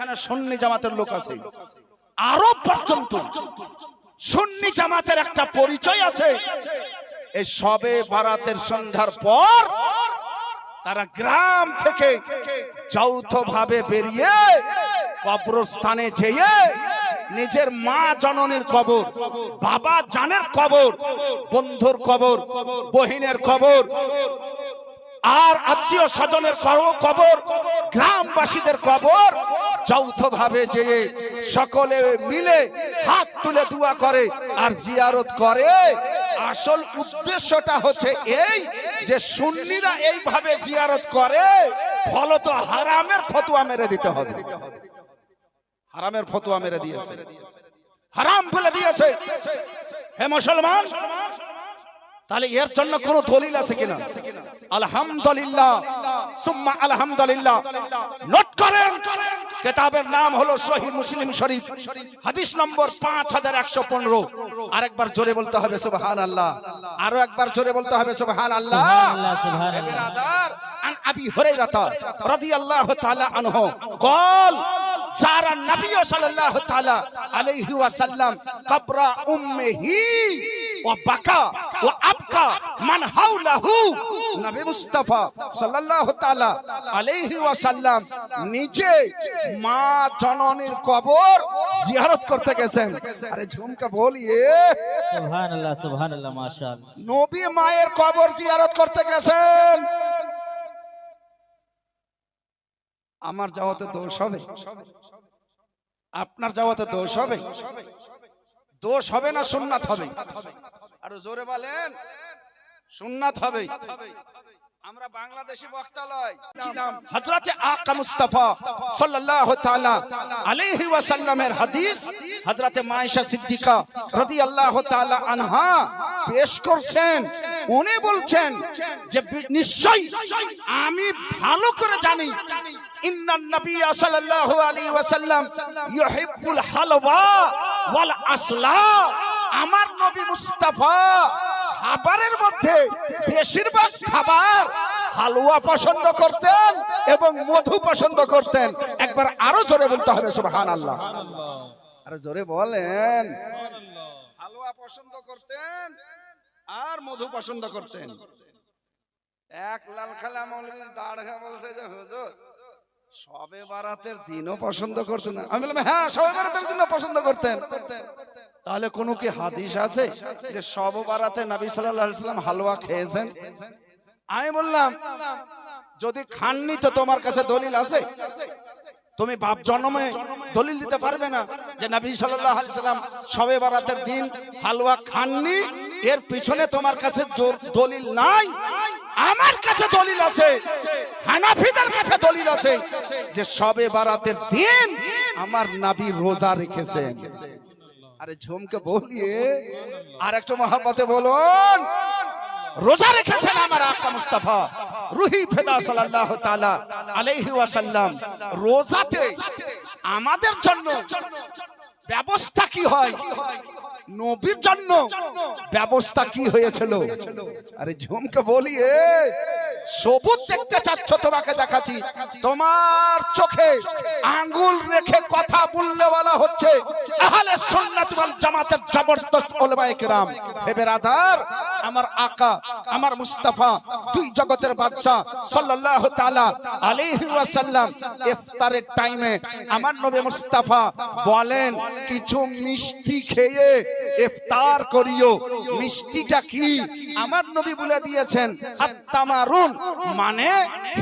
এখানে সুন্নি জামাতের লোক আছে। আরও পর্যন্ত সুন্নি জামাতের একটা পরিচয় আছে। এই সবে বারাতের সন্ধ্যার পর তারা গ্রাম থেকে যৌথ ভাবে বেরিয়ে কবরস্থানে যেয়ে নিজের মা জননের কবর বাবা জানের কবর বন্ধুর কবর বহিনের কবর আর আত্মীয় স্বজনের কবর, গ্রামবাসীদের কবর যৌথ ভাবে যে সকলে মিলে হাত তুলে দোয়া করে আর জিয়ারত করে, আসল উদ্দেশ্যটা হচ্ছে এই যে সুন্নিরা এইভাবে জিয়ারত করে, ফলত হারামের ফতুয়া মেরে দিতে হবে। হারামের ফতুয়া মেরে দিয়েছে। হারাম বলে দিয়েছে। হে মুসলমান তাহলে এর জন্য কোন দলিল আছে কিনা? আলহামদুলিল্লাহ। সুম্মা আলহামদুলিল্লাহ। নোট করেন কিতাবের নাম হলো সহি মুসলিম শরীফ। হাদিস নম্বর পাঁচ হাজার একশো পনেরো। আরেকবার জোরে বলতে হবে সুবহান আল্লাহ আরও একবার জোরে বলতে হবে সুবহানাল্লাহ, সুবহানাল্লাহ। আন আবি হুরায়রা রাদিয়াল্লাহু তাআলা আনহু। সারা নবী সাল্লাল্লাহু তাআলা আলাইহি ওয়াসাল্লাম কবরা উম্মিহি ওয়া বাকা ওয়া আবকা মান হাওলাহু। নবী মুস্তাফা সাল্লাল্লাহু তাআলা আলাইহি ওয়াসাল্লাম নিজে মা জননীর কবর জিয়ারত করতে গেছেন। আরে ঝুমকা বলিয়ে। সুবহানাল্লাহ সুবহানাল্লাহ মাশাআল্লাহ। নবী মায়ের কবর জিয়ারত করতে গেছেন। আমার যাওয়াতে দোষ হবে। আপনার যাওয়াতে দোষ হবে। দোষ হবে না, সুন্নাত হবে। আর জোরে বলেন, সুন্নাত হবে। আমরা বাংলাদেশি বক্তালয়। ছিলাম হযরতে আকা মুস্তাফা সাল্লাল্লাহু তাআলা আলাইহি ওয়াসাল্লামের হাদিস। হযরতে মায়েশা সিদ্দিকা রাদিয়াল্লাহু তাআলা আনহা পেশ করছেন। উনি বলছেন যে নিশ্চয়ই আমি ভালো করে জানি। ইন্নান নবিয়্য সাল্লাল্লাহু আলাইহি ওয়াসাল্লাম ইউহিব্বুল হালওয়া ওয়াল আসলা। আমার নবী মুস্তাফা খাবারের মধ্যে বেশিরভাগ খাবার হালুয়া পছন্দ করতেন এবং মধু পছন্দ করতেন। একবার আরও জোরে বলতে হবে সুবহান আল্লাহ আরে জোরে বলেন। হালুয়া পছন্দ করতেন আর মধু পছন্দ করতেন। এক লাল খালা মৌলবী দাঁড় বলছে যে, হুজুর সবে বারাতের দিনও পছন্দ করতেন না। আমি বললাম হ্যাঁ সবে বারাতের দিনও পছন্দ করতেন। তাহলে কোনো কি হাদিস আছে যে সব বারাতে নবী সাল্লাম হালুয়া খেয়েছেন? আমি বললাম, যদি খাননি তো তোমার কাছে দলিল আছে? তুমি বাপ জন্মে দলিল দিতে পারবে না যে নবী সাল্লাল্লাহু আলাইহি সাল্লাম সবে বারাতের দিন হালুয়া খাননি? এর পিছনে তোমার কাছে দলিল নাই? আমার কাছে দলিল আছে, হানাফিদের কাছে দলিল আছে যে সবে বারাতের দিন আমার নবী রোজা রেখেছেন। আরে ঝুমকে বলিয়ে আর একটু মহাব্বতে বলুন, রোজা রেখেছেন আমার আকা মুস্তাফা, রুহি ফেদা সাল্লাল্লাহু তাআলা আলাইহি ওয়াসাল্লাম। রোজাতে আমাদের জন্য ব্যবস্থা কি হয়? নবীর জন্য ব্যবস্থা কি হয়েছিল? আরে ঝুমকে বলিয়ে, সবুজ দেখতে চাচ্ছ তোমাকে দেখাচ্ছি। তোমার চোখে আঙ্গুল রেখে কথা বললে বলা হচ্ছে, আহলে সুন্নাত ওয়াল জামাতের জবরদস্ত উলামায়ে কেরাম। হে বেরাদার, আমার আকা, আমার মুস্তাফা, দুই জগতের বাদশা সাল্লাল্লাহু তাআলা আলাইহি ওয়াসাল্লাম ইফতারের টাইমে আমার নবী মুস্তাফা বলেন, কিছু মিষ্টি খেয়ে ইফতার করিও। মিষ্টিটা কি? আমার নবী বলে দিয়েছেন, আত্তামারুন মানে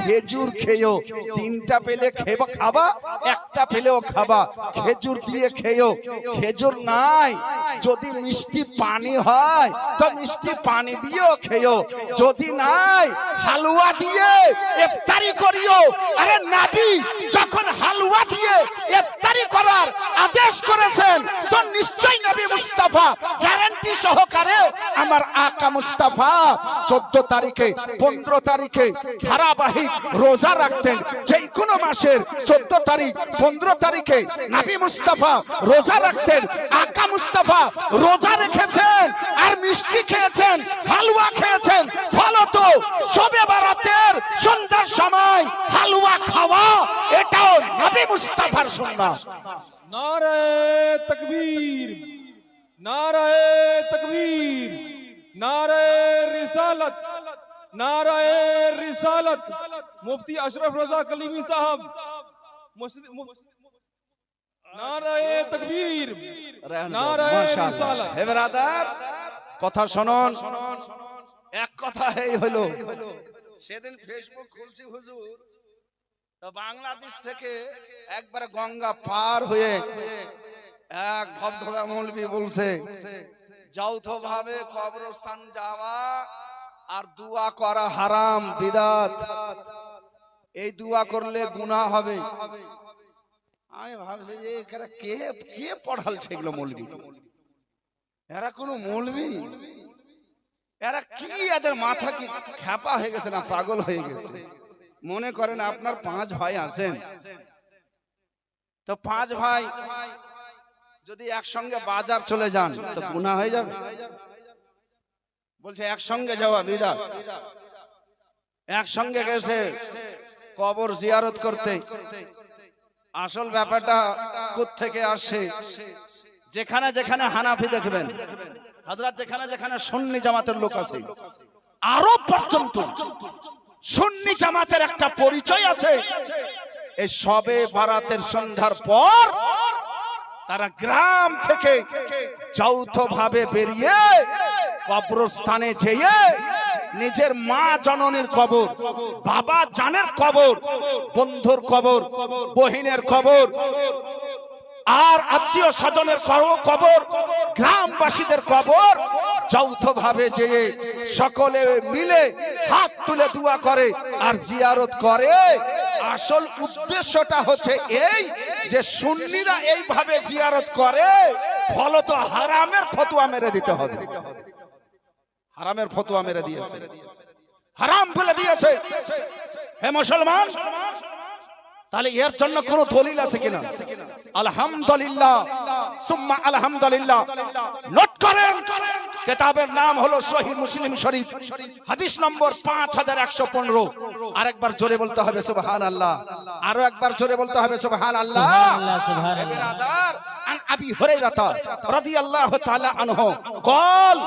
খেজুর খেয়েও। তিনটা পেলে খেবা, খাবা, একটা পেলেও খাবা। খেজুর দিয়ে খেয়েও। খেজুর নাই, যদি মিষ্টি পানি হয়, তো মিষ্টি পানি দিয়েও খেয়েও। যদি নাই হালুয়া দিয়ে ইফতারি করিও। আরে নাবি, যখন হালুয়া দিয়ে ইফতারি করার আদেশ করেছেন, তো নিশ্চয়ই নবী মুস্তাফা গ্যারান্টি সহকারে আমার আকা মুস্তাফা চোদ্দ তারিখে, পনেরো তারিখে ধারাবাহিক রোজা রাখতেন। যে কোনো মাসের চোদ্দ তারিখ, পনেরো তারিখে নাবি মুস্তাফা রোজা রাখতেন। আকা মুস্তাফা রোজা রেখেছেন আর মিষ্টি খেয়েছেন, হালুয়া খেয়েছেন। ফলত সবে শবে সন্ধ্যার সময় হালুয়া খাওয়া এটাও নবী মুস্তাফার সুন্নাহ। নারে তাকবীর নারে তাকবীর নারে রিসালাত নারে রিসালাত। মুফতি আশরাফ রাজা কলিমি সাহেব কথা শোনন। এক কথা এই হলো। সেদিন ফেসবুক খুলছি হুজুর বাংলাদেশ থেকে একবারে গঙ্গা পার হয়ে এক ভবধবা মৌলবি বলছে যৌথ ভাবে কবরস্থান যাওয়া আর দুয়া করা হারাম, বিদাত। এই দুয়া করলে গুনাহ হবে। আমি ভাবছি যে এরা কে কে পড়ালছে এগুলো মৌলবি? এরা কোনো মৌলবি? এরা কি এদের মাথা কি খ্যাপা হয়ে গেছে না পাগল হয়ে গেছে? মনে করেন আপনার পাঁচ ভাই আছেন। তো পাঁচ ভাই যদি একসঙ্গে বাজার চলে যান, তো গুনাহ হয়ে যাবে? বলছে, একসঙ্গে যাওয়া বিদা একসঙ্গে গেছে কবর জিয়ারত করতে। আসল ব্যাপারটা থেকে আসছে? যেখানে যেখানে হানাফি দেখবেন হাজরাত যেখানে যেখানে সুন্নি জামাতের লোক আছে আরও পর্যন্ত সুন্নি জামাতের একটা পরিচয় আছে। এই সবে বারাতের সন্ধ্যার পর তারা গ্রাম থেকে যৌথ ভাবে বেরিয়ে কবরস্থানে যেয়ে নিজের মা জননীর কবর, বাবা জানের কবর, বন্ধুর কবর, বহিনের কবর আর আত্মীয় স্বজনের কবর, গ্রামবাসীদের কবর যৌথ ভাবে যে সকলে মিলে হাত তুলে দোয়া করে আর জিয়ারত করে, আসল উদ্দেশ্যটা হচ্ছে এই যে সুন্নিরা এইভাবে জিয়ারত করে, ফলত হারামের ফতুয়া মেরে দিতে হবে। হারামের ফতুয়া মেরে দিয়েছে। হারাম বলে দিয়েছে। হে মুসলমান তাহলে এর জন্য কোন দলিল আছে কিনা? আলহামদুলিল্লাহ। সুম্মা আলহামদুলিল্লাহ। নোট করেন কিতাবের নাম হলো সহি মুসলিম শরীফ। হাদিস নম্বর 5115 আরেকবার জোরে বলতে হবে সুবহানাল্লাহ। আরও একবার জোরে বলতে হবে সুবহানাল্লাহ। সুবহানাল্লাহ বিরাদার আন আবি হুরাইরা রাদিয়াল্লাহু তাআলা আনহু। কল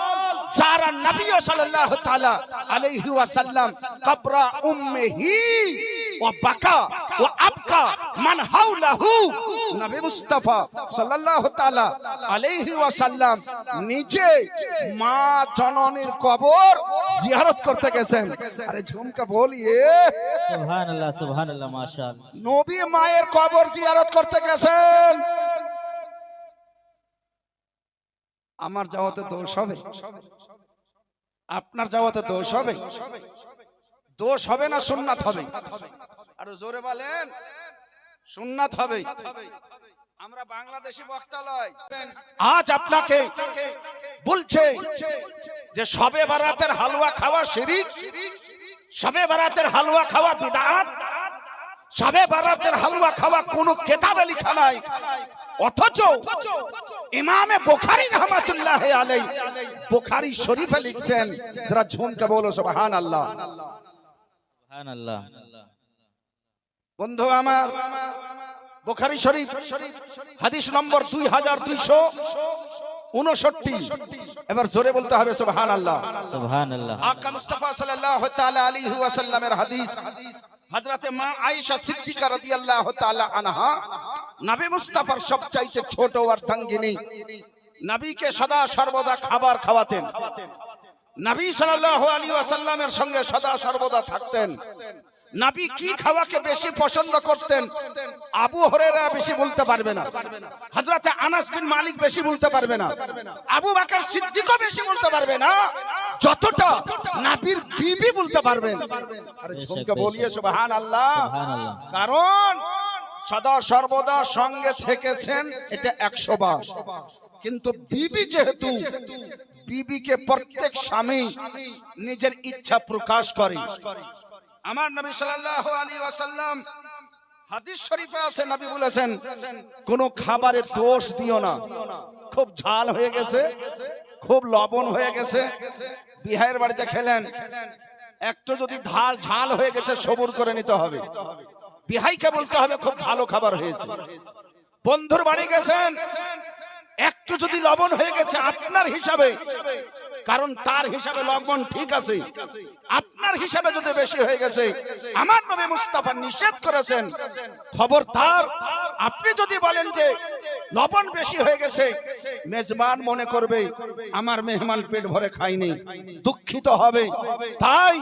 সারা নবী সাল্লাল্লাহু তাআলা আলাইহি ওয়াসাল্লাম কবরা উম্মেহি ও বাকা ও মান হাউলাহু নবী মুস্তাফা সাল্লাল্লাহু তাআলা আলাইহি ওয়াসাল্লাম নিজে মা জননীর কবর জিয়ারত করতে গেছেন। আরে ঝুমকা বলিয়ে। সুবহানাল্লাহ সুবহানাল্লাহ মাশাআল্লাহ। নবী মায়ের কবর জিয়ারত করতে গেছেন। আমার যাওয়াতে দোষ হবে। আপনার যাওয়াতে দোষ হবে। দোষ হবে না সুন্নাত হবে। আর জোরে বলেন। সুন্নাত হবে। আমরা বাংলাদেশি বক্তালয়। আজ আপনাকে বলছে যে সবে বারাতের হালুয়া খাওয়া শিরিক, সবে বারাতের হালুয়া খাওয়া বিদাত, সবে বারাতের হালুয়া খাওয়া কোন কেতাবে লেখা নাই। অথচ ইমামে বুখারী রহমাতুল্লাহ আলাই বুখারী শরীফে লিখছেন, যারা ঝুমকে বলো, সুবহানাল্লাহ। সুবহানাল্লাহ। বন্ধু আমার বুখারী শরীফ হাদিস নম্বর দুই হাজার দুইশো উনষট্টি এবার জোরে বলতে হবে সুবহানাল্লাহ। সুবহানাল্লাহ। আকা মুস্তাফা সাল্লাল্লাহু তাআলা আলাইহি ওয়াসাল্লামের হাদিস হযরতে মা আয়েশা সিদ্দিকা রাদিয়াল্লাহু তাআলা আনহা নবী মুস্তাফার সবচাইতে ছোট অর্ধাঙ্গিনী নবীকে সদা সর্বদা খাবার খাওয়াতেন। নবী সাল্লাল্লাহু আলাইহি ওয়াসাল্লামের সঙ্গে সদা সর্বদা থাকতেন। নবী কি খাওয়াকে বেশি পছন্দ করতেন? আবু হরেরা বেশি বলতে পারবে না। হযরতে আনাস বিন মালিক বেশি বলতে পারবে না। আবু বকর সিদ্দিকও বেশি বলতে পারবে না। যতটা নবীর বিবি বলতে পারবেন। আরে ঝুমকে বলিয়ে সুবহানাল্লাহ। সুবহানাল্লাহ। কারণ সদা সর্বদা সঙ্গে থেকেছেন এটা একশো বার। কিন্তু বিবি যেহেতু বিবিকে প্রত্যেক স্বামী নিজের ইচ্ছা প্রকাশ করে। আমার নবী সাল্লাল্লাহু আলাইহি ওয়াসাল্লাম হাদিস শরীফে আছে, নবী বলেছেন, কোন খাবারে দোষ দিও না। খুব ঝাল হয়ে গেছে, খুব লবণ হয়ে গেছে, বিহাইয়ের বাড়িতে খেলেন। একটু যদি ঝাল ঝাল হয়ে গেছে, সবুর করে নিতে হবে। বিহাইকে বলতে হবে, খুব ভালো খাবার হয়েছে। বন্ধুর বাড়ি গেছেন, একটু যদি লবণ হয়ে গেছে, আপনার হিসাবে কারণ তার হিসাবে লবণ ঠিক আছে। আপনার হিসাবে যদি বেশি হয়ে গেছে, আমার নবী মুস্তাফা নিষেধ করেছেন। খবর তার। আপনি যদি বলেন যে লবণ বেশি হয়ে গেছে, মেজবান মনে করবে, আমার মেহমান পেট ভরে খায়নি, দুঃখিত হবে। তাই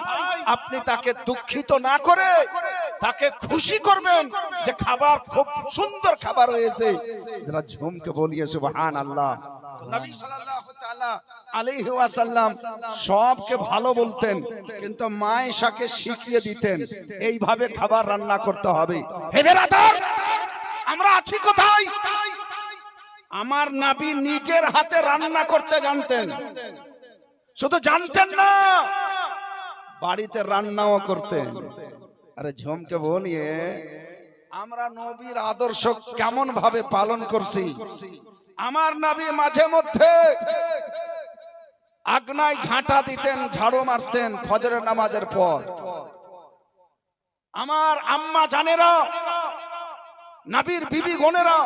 আপনি তাকে দুঃখিত না করে তাকে খুশি করবেন যে খাবার খুব সুন্দর খাবার হয়েছে। যারা ঝুমকে বলিয়ে সুবহান আল্লাহ সবকে ভালো বলতেন, কিন্তু মায়েশাকে শিখিয়ে দিতেন, এইভাবে খাবার রান্না করতে হবে। আমরা আছি কোথায়? আমার নাবি নিজের হাতে রান্না করতে জানতেন। শুধু জানতেন না, বাড়িতে রান্নাও করতেন। আরে ঝমকে বলিয়ে আমরা নবীর আদর্শ কেমন ভাবে পালন করছি? আমার নবী মাঝে মধ্যে আগনায় ঝাঁটা দিতেন, ঝাড়ু মারতেন ফজরের নামাজের পর। আমার আম্মা জানেরা, নবীর বিবি গনেরা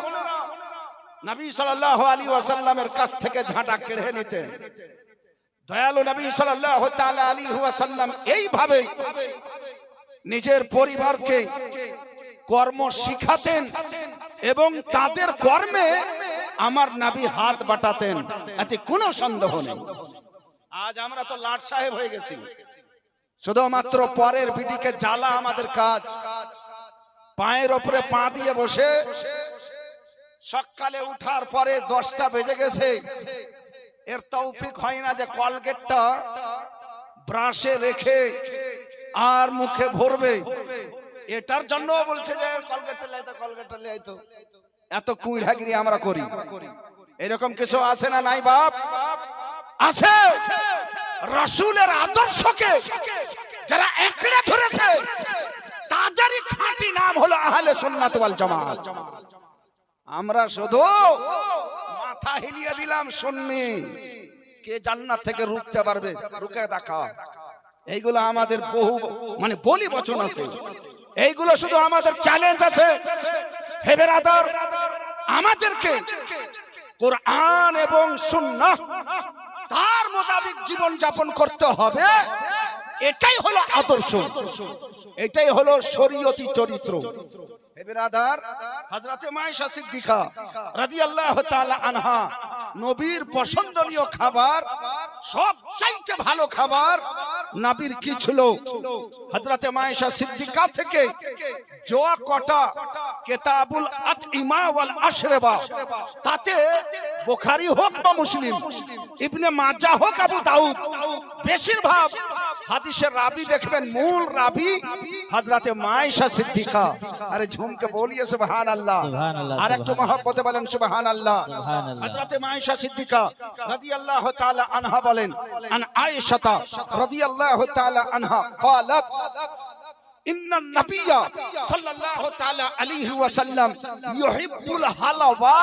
নবী সাল্লাল্লাহু আলাইহি ওয়াসাল্লামের কাছ থেকে ঝাঁটা কেড়ে নিতেন। দয়ালু নবী তাআলা আলাইহি ওয়াসাল্লাম এইভাবে নিজের পরিবারকে কর্ম শিখাতেন এবং তাদের কর্মে আমার নাবি হাত বাটাতেন। এতে কোনো সন্দেহ নেই। আজ আমরা তো লাট সাহেব হয়ে গেছি। শুধুমাত্র পরের বিটিকে জ্বালা আমাদের কাজ। পায়ের ওপরে পা দিয়ে বসে। সকালে উঠার পরে দশটা বেজে গেছে। এর তৌফিক হয় না যে কলগেটটা ব্রাশে রেখে আর মুখে ভরবে। এটার জন্য বলছে যে কলগেটটা লাইতো কলগেটটা লাইতো। এত কুইঢাগিরি আমরা করি। এরকম কিছু আছে না নাই বাপ? আছে। রসুলের আদর্শকে যারা একড়ে ধরেছে তাদেরই খাঁটি নাম হলো আহলে সুন্নাত ওয়াল জামাত। আমরা শুধু মাথা হিলিয়ে দিলাম শুননি? কে জান্নাত থেকে রুখতে পারবে? রুকে দেখা। এইগুলো আমাদের বহু মানে বলি বচন আছে। এইগুলো শুধু আমাদের চ্যালেঞ্জ আছে। হে বেরাদার আমাদেরকে কোরআন এবং সুন্নাহ তার মোতাবিক জীবন যাপন করতে হবে। এটাই হলো আদর্শ। এটাই হলো শরীয়তি চরিত্র। তাতে বুখারী হোক বা মুসলিম, ইবনে মাজাহ হোক আবু দাউদ, বেশিরভাগ হাদিসের রাবি দেখবেন, মূল রাবি হযরতে মায়েশা সিদ্দিকা। আরে ঝুমকে বলিয়ে সুবহানাল্লাহ সুবহানাল্লাহ, আর একটু মহব্বতে বলেন সুবহানাল্লাহ সুবহানাল্লাহ। হযরতে মায়েশা সিদ্দিকা রাদিয়াল্লাহু তাআলা আনহা বলেন আন আয়েশা রাদিয়াল্লাহু তাআলা আনহা قالت إن النبي صلى الله تعالى عليه وسلم يحب الحلوى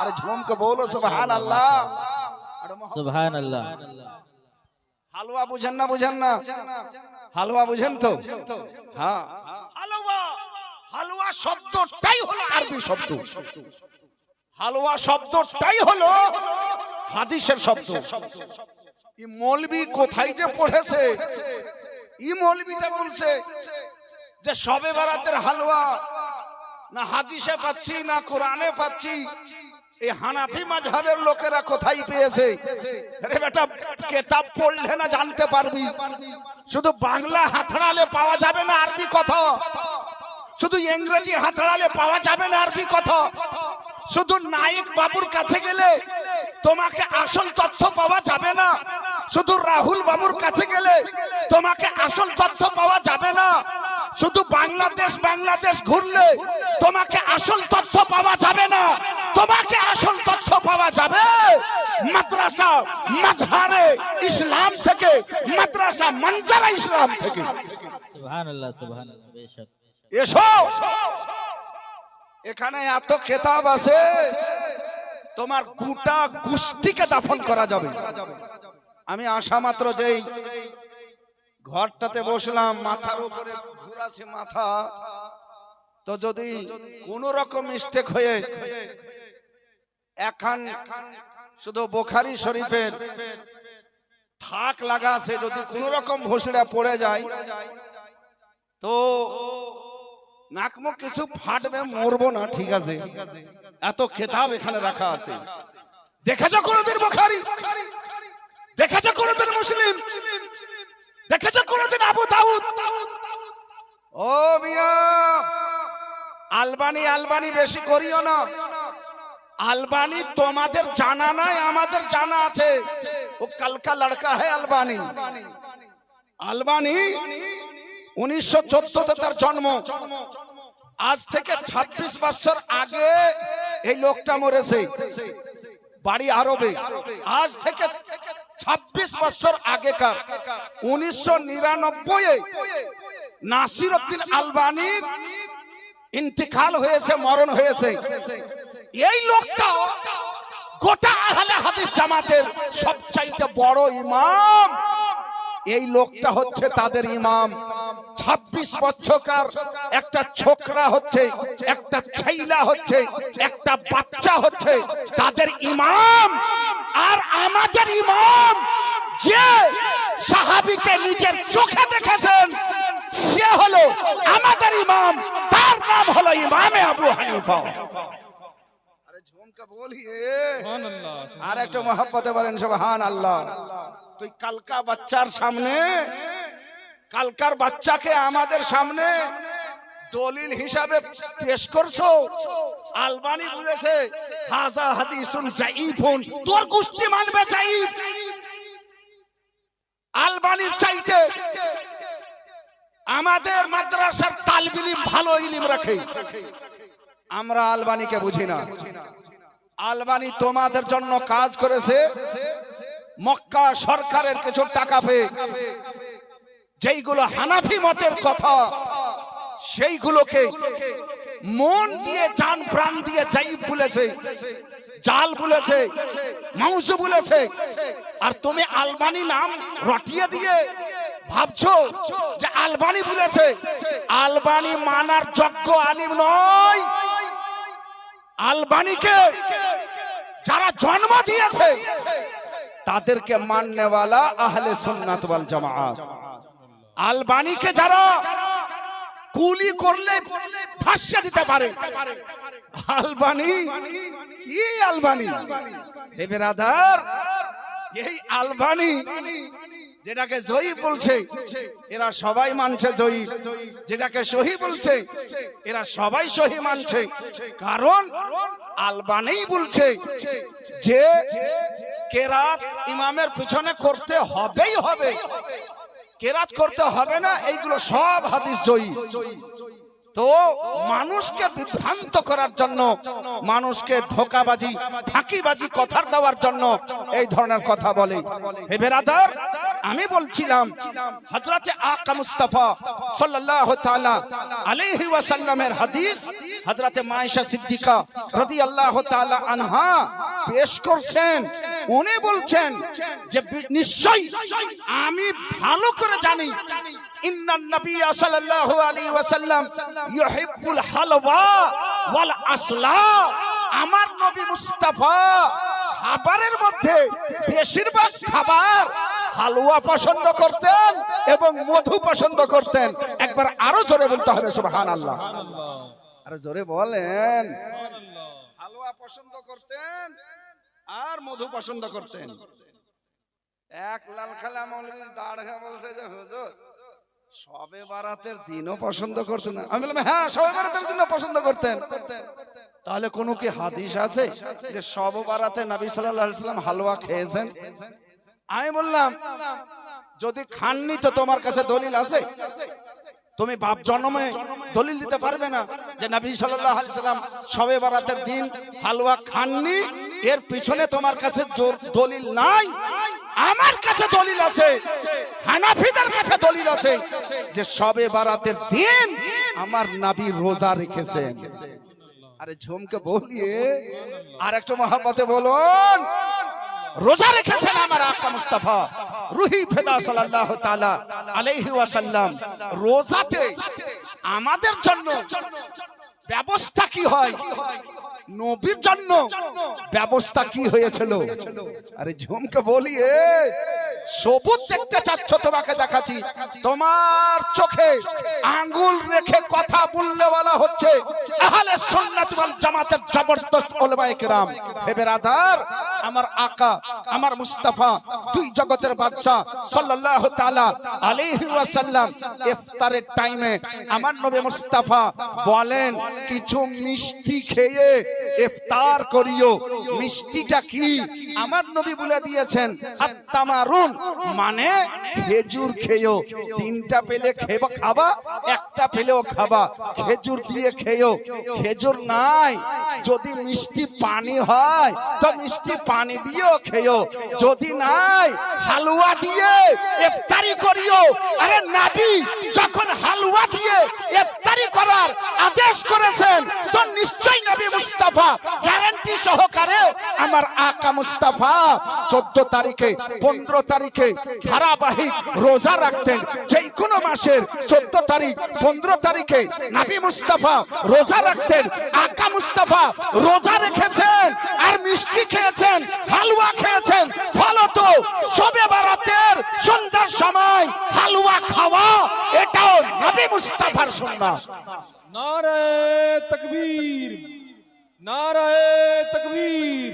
আরে ঝুমকে বলো সুবহানাল্লাহ আরে মহব্বত সুবহানাল্লাহ হালুয়া বুঝেন না বুঝেন না হালুয়া বুঝেন তো হ্যাঁ হালুয়া শব্দটাই হলো আরবি শব্দ। হালুয়া শব্দটাই হলো হাদিসের শব্দ। ই মৌলবি কোথায় যে পড়েছে? ই মৌলবিতে বলছে যে সবে বারাতের হালুয়া না হাদিসে পাচ্ছি, না কোরআনে পাচ্ছি, এই হানাফি মাঝহাবের লোকেরা কোথায় পেয়েছে? আরে বেটা, কেতাব পড়লে না জানতে পারবি। শুধু বাংলা হাতড়ালে পাওয়া যাবে না আরবি কথা। শুধু ইংরেজি হাতড়ালে পাওয়া যাবে না আরবি কথা। শুধু নায়ক বাবুর কাছে গেলে তোমাকে আসল তথ্য পাওয়া যাবে না। শুধু রাহুল বাবুর কাছে গেলে তোমাকে আসল তথ্য পাওয়া যাবে না। শুধু বাংলাদেশ বাংলাদেশ ঘুরলে তোমাকে আসল তথ্য পাওয়া যাবে না। তোমাকে আসল তথ্য পাওয়া যাবে। মাদ্রাসা মাজহারে ইসলাম থেকে, মাদ্রাসা, মনজারা ইসলাম থেকে। সুবহান আল্লাহ সুবহান আল্লাহ বেশক। এখানে এত খেতাব আছে, তোমার গোটা গোষ্ঠীকে দাফন করা যাবে। আমি আশা মাত্র যেই ঘরটাতে বসলাম, মাথার উপরে ঘুরাছে মাথা। তো যদি কোন রকম মিস্টেক হয়ে, এখন শুধু বোখারি শরীফের থাক লাগা আছে, যদি কোন রকম ভসড়া পড়ে যায়, তো নাক মুখ কিছু ফাটবে মরবো না ঠিক আছে। এত খেতাব এখানে রাখা আছে। দেখেছ কোনদিন বোখারি? দেখেছ কোনদিন মুসলিম? দেখেছ কোনদিন আবু দাউদ? ও মিয়া আলবানি আলবানি বেশি করিও না। আলবানি তোমাদের জানা নাই আমাদের জানা আছে। ও কালকা লড়কা হ্যাঁ আলবানি। আলবানি? উনিশশো চোদ্দতে তার জন্ম। আজ থেকে ২৬ বছর আগে এই লোকটা মরেছে। বাড়ি আরবে। আজ থেকে ২৬ বছর আগেকার। উনিশশো নিরানব্বই নাসির উদ্দিন আলবানির ইন্তিকাল হয়েছে, মরণ হয়েছে। এই লোকটা গোটা আহলে হাদিস জামাতের সবচাইতে বড় ইমাম। এই লোকটা হচ্ছে তাদের ইমাম। ২৬ বছরকার একটা ছোকরা হচ্ছে একটা ছেইলা হচ্ছে একটা বাচ্চা হচ্ছে তাদের ইমাম আর আমাদের ইমাম যে সাহাবিকে নিজের চোখে দেখেছেন সে হলো আমাদের ইমাম তার নাম হলো ইমামে আবু হানিফা। আরে একটু মহাব্বতে বলেন সুবহান আল্লাহ তুই কালকা বাচ্চার সামনে কালকার বাচ্চাকে আমাদের সামনে দলিল হিসাবে পেশ করছ? আলবানি বুঝেছে, হাজা হাদিসুন জাইফুন। তোর গোষ্ঠী মানবে জাইফ। আলবানির চাইতে আমাদের মাদ্রাসার তালবিলিম ভালো ইলিম রাখে। আমরা আলবানিকে বুঝি না। আলবানি তোমাদের জন্য কাজ করেছে, মক্কা সরকারের কিছু টাকা পেয়ে। যেইগুলো হানাফি মতের কথা, সেইগুলোকে মন দিয়ে জান প্রাণ দিয়ে জাইব বলেছে, জাল বলেছে মাউসু বলেছে। আর তুমি আলবানি নাম রটিয়ে দিয়ে ভাবছ যে আলবানি বলেছে? আলবানি মানার যোগ্য আলিম নয়। আলবানিকে যারা জন্ম দিয়েছে, তাদেরকে মাননেওয়ালা আহলে সুন্নাত ওয়াল আলবানিকে যারা কুলি করলে ফাঁসিয়ে দিতে পারে। আলবানি? কি আলবানি? হে বেরাদার, এই আলবানি যেটাকে জয়ী বলছে, এরা সবাই মানছে জয়ী। যেটাকে সহি বলছে, এরা সবাই সহি মানছে। কারণ আলবানি বলছে যে কেরাত ইমামের পিছনে করতে হবেই হবে। কেরাত করতে হবে না এইগুলো সব হাদিস জয়ী। তো মানুষকে বিভ্রান্ত করার জন্য, মানুষকে ধোকাবাজি, ফাঁকিবাজি কথা দেওয়ার জন্য এই ধরনের কথা বলে। হে বেরাদার, আমি বলছিলাম, হযরতে আকা মুস্তাফা সাল্লাল্লাহু তাআলা আলাইহি ওয়াসাল্লামের হাদিস, হযরতে মায়েশা সিদ্দিকা রাদিয়াল্লাহু তাআলা আনহা পেশ করছেন। উনি বলছেন যে, নিশ্চয়ই আমি ভালো করে জানি ইন্নান নবিয়্য সাল্লাল্লাহু আলাইহি ওয়াসাল্লাম ইউহিব্বুল হালওয়া ওয়াল আসলা। আমার নবী মুস্তাফা খাবারের মধ্যে বেশিরভাগ খাবার হালুয়া পছন্দ করতেন এবং মধু পছন্দ করতেন। একবার আরও জোরে বলতে হবে সুবহানাল্লাহ। আরে জোরে বলেন। হালুয়া পছন্দ করতেন আর মধু পছন্দ করতেন। এক লাল খালা মৌলবী দাঁড় বলছে যে হুজুর সবে বারাতের দিনও পছন্দ করতেন। আমি বললাম হ্যাঁ সবে বারাতের দিনও পছন্দ করতেন। তাহলে কোনো কি হাদিস আছে যে সব বারাতে নবী সাল্লাম হালুয়া খেয়েছেন? আমি বললাম, যদি খাননি তো তোমার কাছে দলিল আছে? তুমি বাপ জন্মে দলিল দিতে পারবে না যে নবী সাল্লাল্লাহু সাল্লাম সবে বারাতের দিন হালুয়া খাননি? এর পিছনে তোমার কাছে দলিল নাই? আমার কাছে দলিল আছে, হানাফিদের কাছে দলিল আছে যে সবে বারাতের দিন আমার নবী রোজা রেখেছেন। আরে ঝুমকে বলিয়ে আর একটু মহাব্বতে বলুন, রোজা রেখেছেন আমার আকা মুস্তাফা, রুহি ফেদা সাল্লাল্লাহু তাআলা আলাইহি ওয়াসাল্লাম। রোজাতে আমাদের জন্য ব্যবস্থা কি হয়? নবীর জন্য ব্যবস্থা কি হয়েছিল? আরে ঝুমকে বলিয়ে সবুজ দেখতে চাচ্ছ, তোমাকে দেখাচ্ছি। তোমার চোখে আঙ্গুল রেখে কথা বললে বলা হচ্ছে। আহলে জামাতের জবরদস্ত আমার আকা, আমার মুস্তাফা জগতের সাল্লাল্লাহু তাআলা আলাইহি ওয়াসাল্লাম ইফতারের টাইমে আমার নবী মুস্তাফা বলেন, কিছু মিষ্টি খেয়ে ইফতার করিও। মিষ্টিটা কি? আমার নবী বলে দিয়েছেন, আত্তামারুন মানে খেজুর খেয়েও তিনটা পেলে খেবা খাবা, একটা পেলেও খাবা। খেজুর দিয়ে খেয়েও। খেজুর নাই, যদি মিষ্টি পানি হয়, তো মিষ্টি পানি দিয়েও খেয়েও। যদি নাই, হালুয়া দিয়ে ইফতারি করিও। আরে নাবি, যখন হালুয়া দিয়ে ইফতারি করার আদেশ করেছেন, তো নিশ্চয়ই নবী মুস্তাফা আমার আকা মুস্তাফা চোদ্দ তারিখে, পনেরো তারিখে ধারাবাহিক রোজা রাখতেন। যে কোনো মাসের চোদ্দ তারিখ, পনেরো তারিখে নাবি মুস্তাফা রোজা রাখতেন। আকা মুস্তাফা রোজা রেখেছেন আর মিষ্টি খেয়েছেন, হালুয়া খেয়েছেন। ফলত সবে বারাতের সন্ধ্যার সময় হালুয়া খাওয়া, এটাও নাবি মুস্তাফার সন্ধ্যা নারায় তকবীর নারায় তকবীর।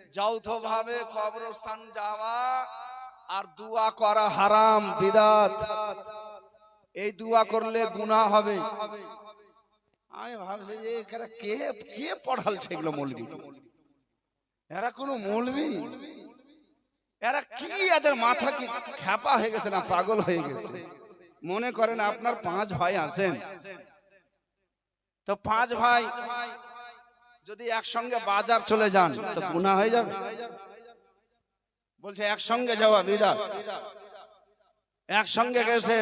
যৌথ ভাবে কবরস্থান যাওয়া আর দুয়া করা হারাম, বিদাত। এই দুয়া করলে গুনাহ হবে। আমি ভাবছি যে এখানে কে কে পড়ালছে এগুলো মৌলবি? এরা কোনো মৌলবি? এরা কি এদের মাথা কি খ্যাপা হয়ে গেছে না পাগল হয়ে গেছে? মনে করেন আপনার পাঁচ ভাই আছেন। তো পাঁচ ভাই যদি একসঙ্গে বাজার চলে যান, তো গুনাহ হয়ে যাবে। বলছে, একসঙ্গে যাওয়া বিদা একসঙ্গে গেছে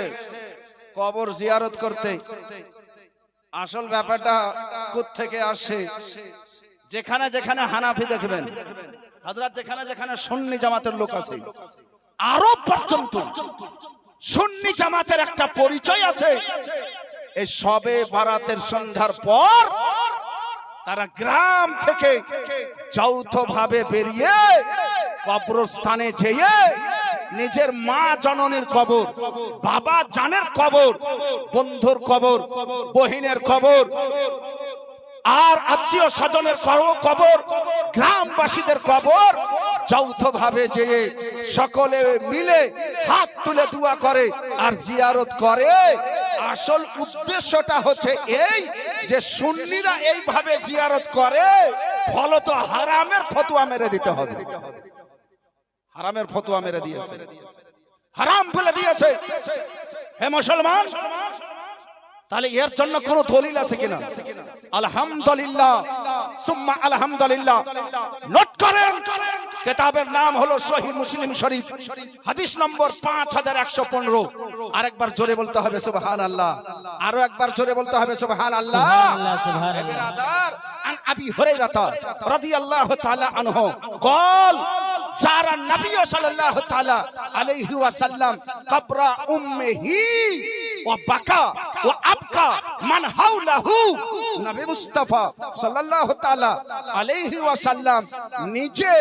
কবর জিয়ারত করতে। আসল ব্যাপারটা থেকে আসে যেখানে যেখানে হানাফি দেখবেন হাজরাত যেখানে যেখানে সুন্নি জামাতের লোক আছে আরও পর্যন্ত সুন্নি জামাতের একটা পরিচয় আছে। এই সবে বারাতের সন্ধ্যার পর তারা গ্রাম থেকে যৌথ ভাবে বেরিয়ে কবরস্থানে যেয়ে নিজের মা জননীর কবর, বাবা জানের কবর, বন্ধুর কবর, বহিনের কবর, আর আত্মীয় স্বজনের কবর, গ্রামবাসীদের কবর যৌথ ভাবে যে সকলে মিলে হাত তুলে দোয়া করে আর জিয়ারত করে। আসল উদ্দেশ্যটা হচ্ছে এই যে সুন্নিরা এইভাবে জিয়ারত করে ফলত হারামের ফতুয়া মেরে দিতে হবে। হারামের ফতুয়া মেরে দিয়েছে। হারাম বলে দিয়েছে। হে মুসলমান তাহলে এর জন্য কোন দলিল আছে কিনা? আলহামদুলিল্লাহ। সুম্মা আলহামদুলিল্লাহ। নোট করেন কিতাবের নাম হলো সহি মুসলিম শরীফ। হাদিস নম্বর 5115 আরেকবার জোরে বলতে হবে সুবহানাল্লাহ। আরও একবার জোরে বলতে হবে সুবহানাল্লাহ। সুবহানাল্লাহ বিরাদার আন আবি হুরায়রা রাদিয়াল্লাহু তাআলা আনহু কল সারা নবী সাল্লাল্লাহু তাআলা আলাইহি ওয়াসাল্লাম কবরা উম্মেহি ও বাকা ওয়া মান হাউলাহু নবী মুস্তাফা সাল্লাল্লাহু তাআলা আলাইহি ওয়াসাল্লাম নিজে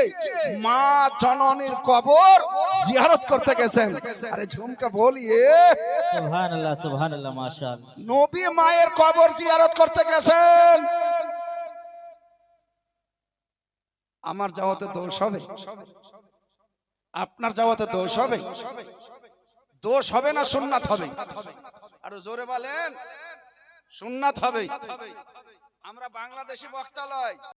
মা জননীর কবর জিয়ারত করতে গেছেন। আরে ঝুমকা বলিয়ে। সুবহানাল্লাহ সুবহানাল্লাহ মাশাআল্লাহ। নবী মায়ের কবর জিয়ারত করতে গেছেন। আমার যাওয়াতে দোষ হবে। আপনার যাওয়াতে দোষ হবে। দোষ হবে না সুন্নাত হবে। আরও জোরে বলেন। সুন্নাত হবে আমরা বাংলাদেশি বক্তা লয়